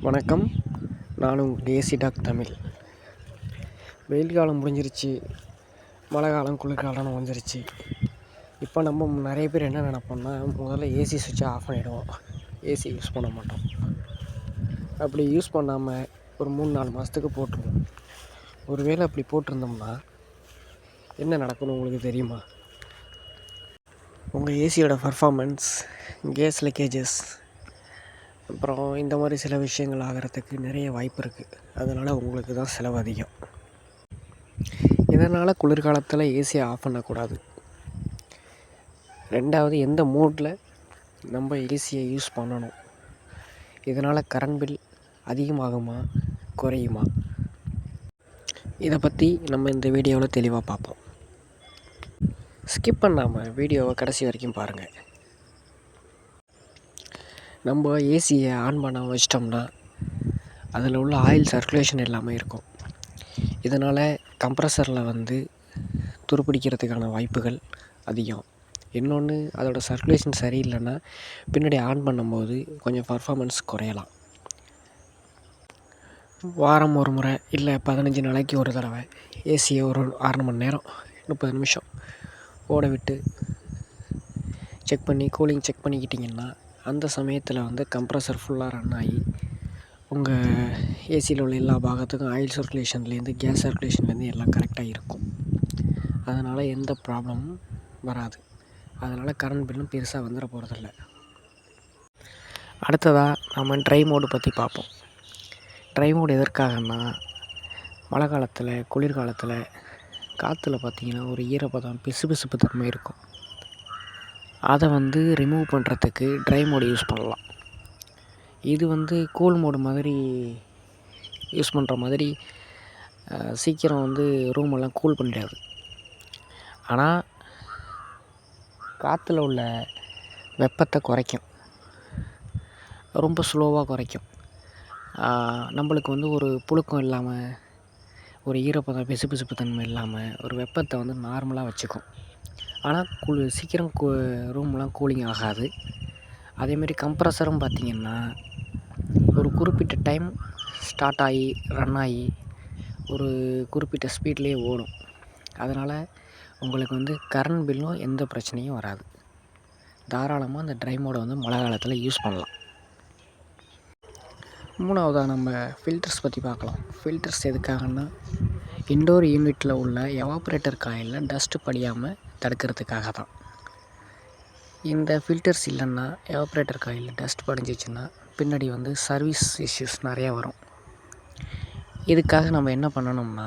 வணக்கம். நான் உங்கள் ஏசி டாக் தமிழ். வெயில் காலம் முடிஞ்சிருச்சு. மழை காலம் குளிர்காலம்னு வந்துருச்சு. இப்போ நம்ம நிறைய பேர் என்ன நினப்போம்னா முதல்ல ஏசி சுவிட்சை ஆஃப் பண்ணிவிடுவோம் ஏசி யூஸ் பண்ண மாட்டோம். அப்படி யூஸ் பண்ணாமல் ஒரு மூணு நாலு மாதத்துக்கு போட்டுருவோம். ஒரு வேளை அப்படி போட்டிருந்தோம்னா என்ன நடக்கும்னு உங்களுக்கு தெரியுமா? உங்கள் ஏசியோட பர்ஃபாமன்ஸ் கேஸ் லீக்கேஜஸ் அப்புறம் இந்த மாதிரி சில விஷயங்கள் ஆகிறதுக்கு நிறைய வாய்ப்பு இருக்குது அதனால் உங்களுக்கு தான் செலவு அதிகம். இதனால் குளிர்காலத்தில் ஏசியை ஆஃப் பண்ணக்கூடாது. ரெண்டாவது எந்த மூடில் நம்ம ஏசியை யூஸ் பண்ணணும்? இதனால் கரண்ட் பில் அதிகமாகுமா? குறையுமா? இதை பற்றி நம்ம இந்த வீடியோவில் தெளிவாக பார்ப்போம். ஸ்கிப் பண்ணாமல் வீடியோவை கடைசி வரைக்கும் பாருங்கள் நம்ம ஏசியை ஆன் பண்ண வச்சிட்டோம்னா அதில் உள்ள ஆயில் சர்க்குலேஷன் இல்லாமல் இருக்கும். இதனால் கம்ப்ரஸரில் வந்து துருப்பிடிக்கிறதுக்கான வாய்ப்புகள் அதிகம். இன்னொன்று அதோடய சர்க்குலேஷன் சரியில்லைன்னா பின்னாடி ஆன் பண்ணும்போது கொஞ்சம் பர்ஃபாமன்ஸ் குறையலாம். வாரம் ஒரு முறை இல்லை பதினஞ்சு நாளைக்கு ஒரு தடவை ஏசியை ஒரு அரை மணி நேரம் முப்பது நிமிஷம் ஓட விட்டு செக் பண்ணி கூலிங் செக் பண்ணிக்கிட்டிங்கன்னா அந்த சமயத்தில் வந்து கம்ப்ரஸர் ஃபுல்லாக ரன் ஆகி உங்கள் ஏசியில் உள்ள எல்லா பாகத்துக்கும் ஆயில் சர்க்குலேஷன்லேருந்து கேஸ் சர்க்குலேஷன்லேருந்து எல்லாம் கரெக்டாக இருக்கும். அதனால் எந்த ப்ராப்ளமும் வராது. அதனால் கரண்ட் பில்லும் பெருசாக வந்துட போகிறதில்ல அடுத்ததாக நம்ம ட்ரை மோடு பற்றி பார்ப்போம். ட்ரை மோடு எதற்காகன்னா மழை காலத்தில் குளிர்காலத்தில் காற்றுல பார்த்திங்கன்னா ஒரு ஈரப்பதம் பிசு பிசுப்பு தன்மை இருக்கும். அதை வந்து ரிமூவ் பண்ணுறதுக்கு ட்ரை மோடு யூஸ் பண்ணலாம். இது வந்து கூல் மோடு மாதிரி யூஸ் பண்ணுற மாதிரி சீக்கிரம் வந்து ரூமெல்லாம் கூல் பண்ணிடாது. ஆனால் காற்றுல உள்ள வெப்பத்தை குறைக்கும். ரொம்ப ஸ்லோவாக குறைக்கும். நம்மளுக்கு வந்து ஒரு புழுக்கம் இல்லாமல் ஒரு ஈரப்பதம் பிசுபிசுப்பு தன்மை இல்லாமல் ஒரு வெப்பத்தை வந்து நார்மலாக வச்சுக்கும். ஆனால் குளு சீக்கிரம் கூ ரூம்லாம் கூலிங் ஆகாது. அதேமாரி கம்ப்ரஸரும் பார்த்திங்கன்னா ஒரு குறிப்பிட்ட டைம் ஸ்டார்ட் ஆகி ரன் ஆகி ஒரு குறிப்பிட்ட ஸ்பீட்லேயே ஓடும். அதனால் உங்களுக்கு வந்து கரண்ட் பில்லும் எந்த பிரச்சனையும் வராது. தாராளமாக அந்த ட்ரை மோடை வந்து மழை காலத்தில் யூஸ் பண்ணலாம். மூணாவதாக நம்ம ஃபில்டர்ஸ் பற்றி பார்க்கலாம். ஃபில்டர்ஸ் எதுக்காகன்னா இண்டோர் யூனிட்டில் உள்ள எவாப்ரேட்டர் காயிலில் டஸ்ட்டு படியாமல் தடுக்கிறதுக்காக தான் இந்த ஃபில்டர்ஸ் இல்லைன்னா எவாப்ரேட்டர் காயில் டஸ்ட் படிஞ்சிச்சுன்னா பின்னாடி வந்து சர்வீஸ் இஷ்யூஸ் நிறையா வரும். இதுக்காக நம்ம என்ன பண்ணணும்னா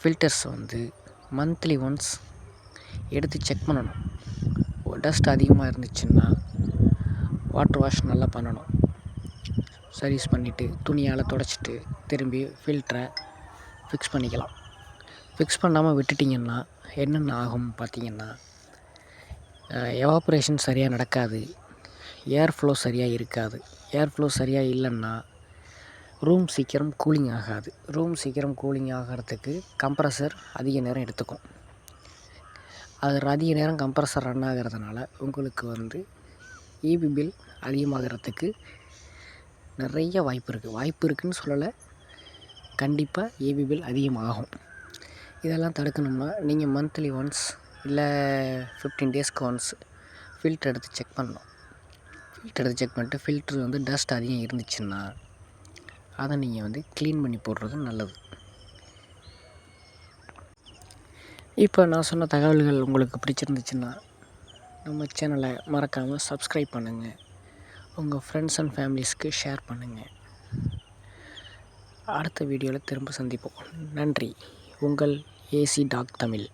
ஃபில்டர்ஸ் வந்து மந்த்லி ஒன்ஸ் எடுத்து செக் பண்ணணும். டஸ்ட் அதிகமாக இருந்துச்சுன்னா வாட்டர் வாஷ் நல்லா பண்ணணும். சர்வீஸ் பண்ணிவிட்டு துணியால் தொடச்சிட்டு திரும்பி ஃபில்டரை ஃபிக்ஸ் பண்ணிக்கலாம். ஃபிக்ஸ் பண்ணாமல் விட்டுட்டிங்கன்னா என்னென்ன ஆகும் பார்த்திங்கன்னா எவாப்ரேஷன் சரியாக நடக்காது. ஏர் ஃப்ளோ சரியாக இருக்காது. ஏர் ஃப்ளோ சரியாக இல்லைன்னா ரூம் சீக்கிரம் கூலிங் ஆகாது. ரூம் சீக்கிரம் கூலிங் ஆகிறதுக்கு கம்ப்ரஸர் அதிக நேரம் எடுத்துக்கும். அது அதிக நேரம் கம்ப்ரஸர் ரன் ஆகிறதுனால உங்களுக்கு வந்து ஈபி பில் அதிகமாகிறதுக்கு நிறைய வாய்ப்பு இருக்குது வாய்ப்பு இருக்குதுன்னு சொல்லலை. கண்டிப்பாக ஏபி பில் அதிகமாகும். இதெல்லாம் தடுக்கணும்னா நீங்கள் மந்த்லி ஒன்ஸ் இல்லை ஃபிஃப்டீன் டேஸ்க்கு ஒன்ஸ் ஃபில்ட்ரு எடுத்து செக் பண்ணணும். ஃபில்ட்ரு எடுத்து செக் பண்ணிட்டு ஃபில்ட்ரு வந்து டஸ்ட் அதிகம் இருந்துச்சுன்னா அதை நீங்கள் வந்து க்ளீன் பண்ணி போடுறது நல்லது. இப்போ நான் சொன்ன தகவல்கள் உங்களுக்கு பிடிச்சிருந்துச்சுன்னா நம்ம சேனலை மறக்காமல் சப்ஸ்கிரைப் பண்ணுங்கள் உங்கள் ஃப்ரெண்ட்ஸ் அண்ட் ஃபேமிலிஸ்க்கு ஷேர் பண்ணுங்கள் அடுத்த வீடியோவில் திரும்ப சந்திப்போம். நன்றி. உங்கள் ஏசி டாக் தமிழ்.